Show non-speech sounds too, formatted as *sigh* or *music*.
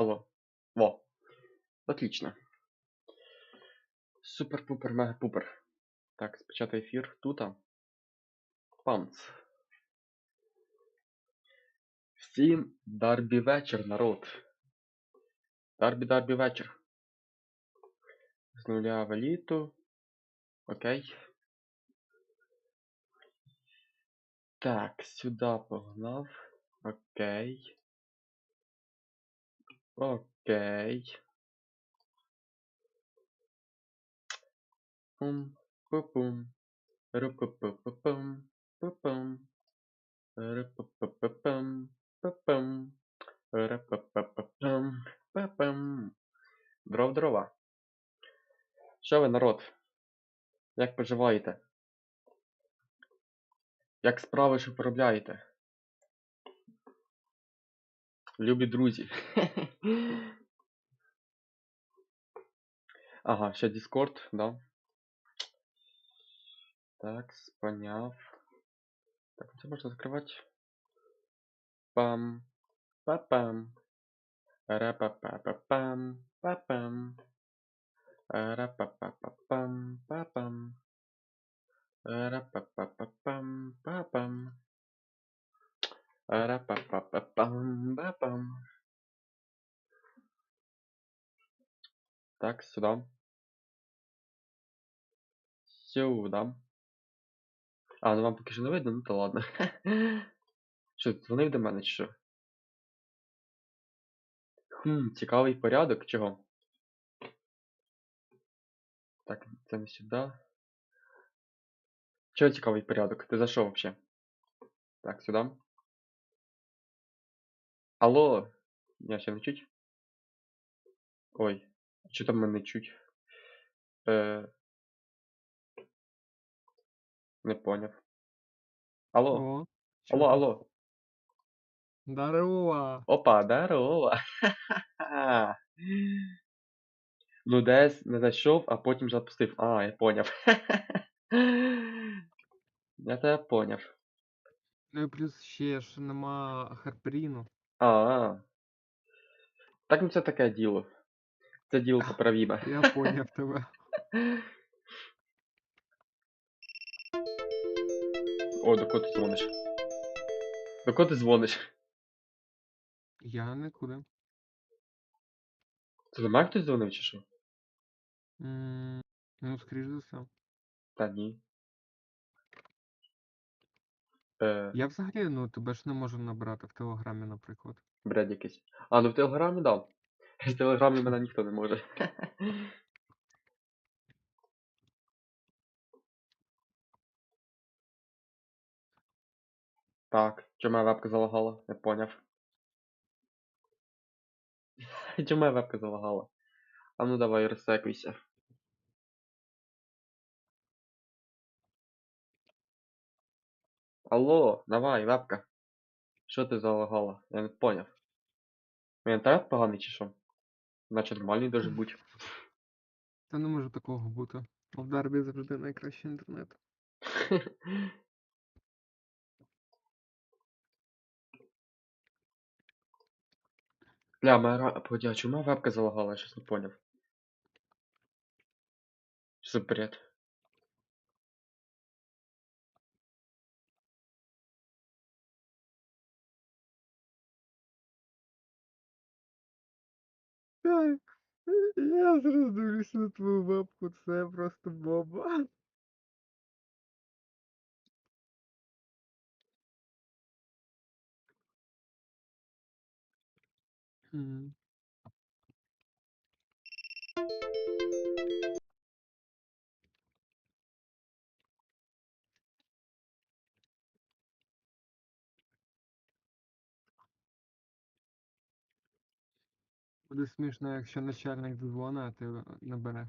Алло. Во. Отлично. Супер-пупер, мега-пупер. Так, спочатку ефір тута. Панц. Всім дарбі вечір, народ. Дарбі дарбі вечір. З нуля в еліту. Окей. Так, сюди погнав. Окей. Окей. Пум, пу-пум. Ру-пу-пу-пу-пум. Пу-пум. Ру-пу-пу-пу-пум. Пу-пум. Ра-па-па-па-пам. Па-пам. Дров дрова. Що ви, народ? Як поживаєте? Як справи, що поробляєте? Любі друзі. Ага, ще Discord, да. Так, споняв. Так, це можна закривати. Пам. Па-пам. Ра-па-па-па-пам. Па-пам. Ра-па-па-па-пам. Па-пам. Так, сюди. Сюди. А, ну вам поки що не видно, ну то ладно. *laughs* Що, дзвонив до мене чи що? Хм, цікавий порядок, чого? Так, це не сюди. Чого цікавий порядок? Ти за що вообще? Так, сюди. Алло! Я ще не чуть? Ой, що там мене не чуть? Е... Не поняв. Алло, О, алло, алло. Здорово. Опа, здорово. Ха-ха-ха. *laughs* Ну, десь не зайшов, а потім запустив. А, я поняв. *laughs* Я тебе поняв. Ну і плюс ще ж нема харпріну. А. Так ну це таке діло. Це діло поправіме. Я поняв тебе. О, до кого ти дзвониш? До кого ти дзвониш? Я нікуди. Це до мене хтось дзвонив чи що? М, Ну, скоріш за все. Та ні. Е, Я взагалі, ну, тебе ж не можу набрати в Телеграмі, наприклад. бред якийсь. А, ну в Телеграмі дав. В Телеграмі мене ніхто не може. Так, чому моя вебка залагала? Не поняв. Чому моя вебка залагала? А ну давай, розсекуйся. Алло, давай, вебка. Що ти залагала? Я не поняв. У інтернет поганий чи що? Наче нормальний даже будь. Та не може такого бути. В Дарбі завжди найкращий інтернет. Бля, моя чому моя вебка залагала? Я щось не поняв. Що за бред? Так, я зараз дивлюся на твою бабку, це просто боба. М. Буде смішно, якщо начальник дзвона, а ти не береш.